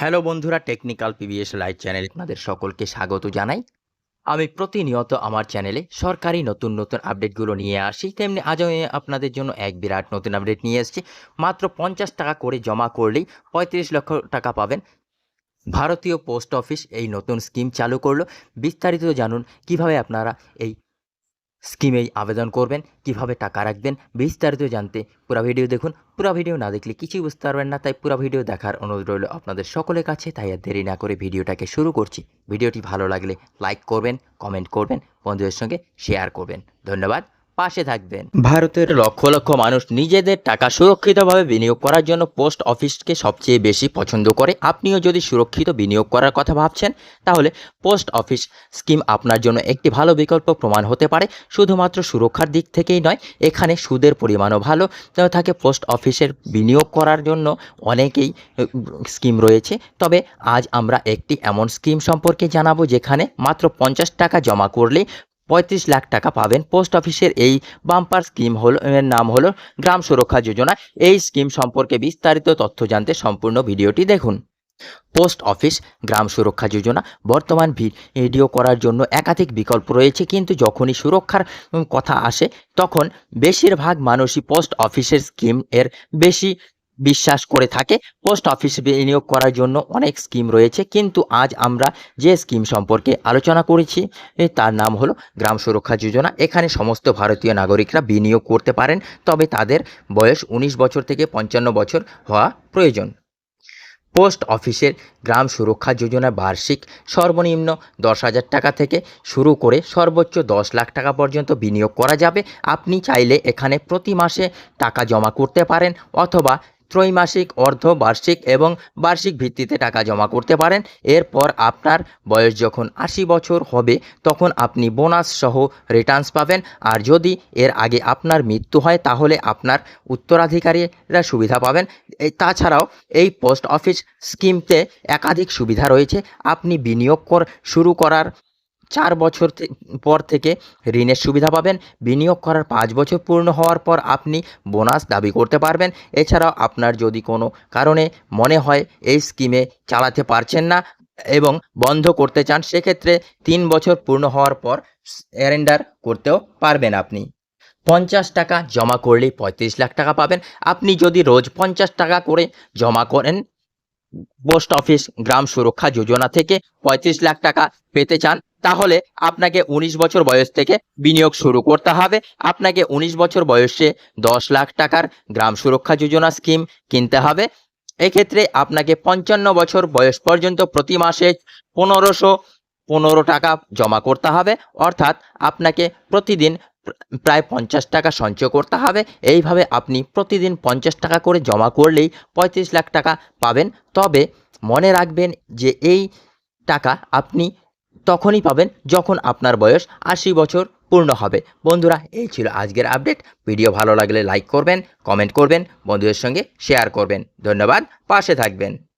Hello বন্ধুরা, technical PBS live চ্যানেলে আপনাদের সকলকে স্বাগত জানাই। আমি প্রতিনিয়ত আমার চ্যানেলে সরকারি নতুন নতুন আপডেটগুলো নিয়ে আসি। তেমনি আজও আপনাদের জন্য এক বিরাট নতুন আপডেট নিয়ে এসেছি। মাত্র পঞ্চাশ টাকা করে জমা করলেই পঁয়ত্রিশ লক্ষ টাকা পাবেন। ভারতীয় পোস্ট অফিস এই নতুন স্কিম চালু করল। বিস্তারিত জানুন, কীভাবে আপনারা এই স্কিমে আবেদন করবেন, কীভাবে টাকা রাখবেন, বিস্তারিত জানতে পুরো ভিডিও দেখুন। পুরো ভিডিও না দেখলে কিছুই বুঝতে পারবেন না, তাই পুরো ভিডিও দেখার অনুরোধ রইল আপনাদের সকলের কাছে। তাই আর দেরি না করে ভিডিওটাকে শুরু করছি। ভিডিওটি ভালো লাগলে লাইক করবেন, কমেন্ট করবেন, বন্ধুদের সঙ্গে শেয়ার করবেন। ধন্যবাদ। পাশে থাকবেন। ভারতের লক্ষ লক্ষ মানুষ নিজেদের টাকা সুরক্ষিতভাবে বিনিয়োগ করার জন্য পোস্ট অফিসকে সবচেয়ে বেশি পছন্দ করে। আপনিও যদি সুরক্ষিত বিনিয়োগ করার কথা ভাবছেন, তাহলে পোস্ট অফিস স্কিম আপনার জন্য একটি ভালো বিকল্প প্রমাণ হতে পারে। শুধুমাত্র সুরক্ষার দিক থেকেই নয়, এখানে সুদের পরিমাণও ভালো। থাকে, পোস্ট অফিসের বিনিয়োগ করার জন্য অনেকেই স্কিম রয়েছে। তবে আজ আমরা একটি এমন স্কিম সম্পর্কে জানাব, যেখানে মাত্র পঞ্চাশ টাকা জমা করলেই পঁয়ত্রিশ লাখ টাকা পাবেন। পোস্ট অফিসের এই বাম্পার স্কিম হলো, এর নাম হলো গ্রাম সুরক্ষা যোজনা। এই স্কিম সম্পর্কে বিস্তারিত তথ্য জানতে সম্পূর্ণ ভিডিওটি দেখুন। পোস্ট অফিস, গ্রাম সুরক্ষা যোজনা, বর্তমান ভিডিও করার জন্য একাধিক বিকল্প রয়েছে, কিন্তু যখনই সুরক্ষার কথা আসে, তখন বেশিরভাগ মানুষই পোস্ট অফিসের স্কিম এর বেশি বিশ্বাস করে থাকে। পোস্ট অফিস বিনিয়োগ করার জন্য অনেক স্কিম রয়েছে। কিন্তু আজ আমরা যে স্কিম সম্পর্কে আলোচনা করেছি তার নাম হলো গ্রাম সুরক্ষা যোজনা। এখানে সমস্ত ভারতীয় নাগরিকরা বিনিয়োগ করতে পারেন, তবে তাদের বয়স উনিশ বছর থেকে পঞ্চান্ন বছর হওয়া প্রয়োজন। পোস্ট অফিসের গ্রাম সুরক্ষা যোজনা বার্ষিক সর্বনিম্ন দশ হাজার টাকা থেকে শুরু করে সর্বোচ্চ দশ লাখ টাকা পর্যন্ত বিনিয়োগ করা যাবে। আপনি চাইলে এখানে প্রতি মাসে টাকা জমা করতে পারেন, অথবা ত্রৈমাসিক, অর্ধ বার্ষিক এবং বার্ষিক ভিত্তিতে টাকা জমা করতে পারেন। এরপর আপনার বয়স যখন আশি বছর হবে, তখন আপনি বোনাস সহ রিটার্নস পাবেন। আর যদি এর আগে আপনার মৃত্যু হয়, তাহলে আপনার উত্তরাধিকারীরা সুবিধা পাবেন। তাছাড়াও এই পোস্ট অফিস স্কিমতে একাধিক সুবিধা রয়েছে। আপনি বিনিয়োগ কর, শুরু করার চার বছর পর থেকে ঋণের সুবিধা পাবেন। বিনিয়োগ করার পাঁচ বছর পূর্ণ হওয়ার পর আপনি বোনাস দাবি করতে পারবেন। এছাড়াও আপনার যদি কোনো কারণে মনে হয় এই স্কিমে চালাতে পারছেন না এবং বন্ধ করতে চান, সেক্ষেত্রে তিন বছর পূর্ণ হওয়ার পর অ্যারেন্ডার করতেও পারবেন আপনি। পঞ্চাশ টাকা জমা করলেই পঁয়ত্রিশ লাখ টাকা পাবেন। আপনি যদি রোজ পঞ্চাশ টাকা করে জমা করেন পোস্ট অফিস, গ্রাম সুরক্ষা যোজনা থেকে পঁয়ত্রিশ লাখ টাকা পেতে চান, তাহলে আপনাকে উনিশ বছর বয়স থেকে বিনিয়োগ শুরু করতে হবে। আপনাকে উনিশ বছর বয়সে দশ লাখ টাকার গ্রাম সুরক্ষা যোজনা স্কিম কিনতে হবে। এক্ষেত্রে আপনাকে পঞ্চান্ন বছর বয়স পর্যন্ত প্রতি মাসে পনেরোশো পনেরো টাকা জমা করতে হবে। অর্থাৎ আপনাকে প্রতিদিন প্র- প্রায় পঞ্চাশ টাকা সঞ্চয় করতে হবে। এইভাবে আপনি প্রতিদিন পঞ্চাশ টাকা করে জমা করলেই পঁয়ত্রিশ লাখ টাকা পাবেন। তবে মনে রাখবেন যে এই টাকা আপনি তখনই পাবেন যখন আপনার বয়স আশি বছর পূর্ণ হবে। বন্ধুরা, এই ছিল আজকের আপডেট। ভিডিও ভালো লাগলে লাইক করবেন, কমেন্ট করবেন, বন্ধুদের সঙ্গে শেয়ার করবেন। ধন্যবাদ, পাশে থাকবেন।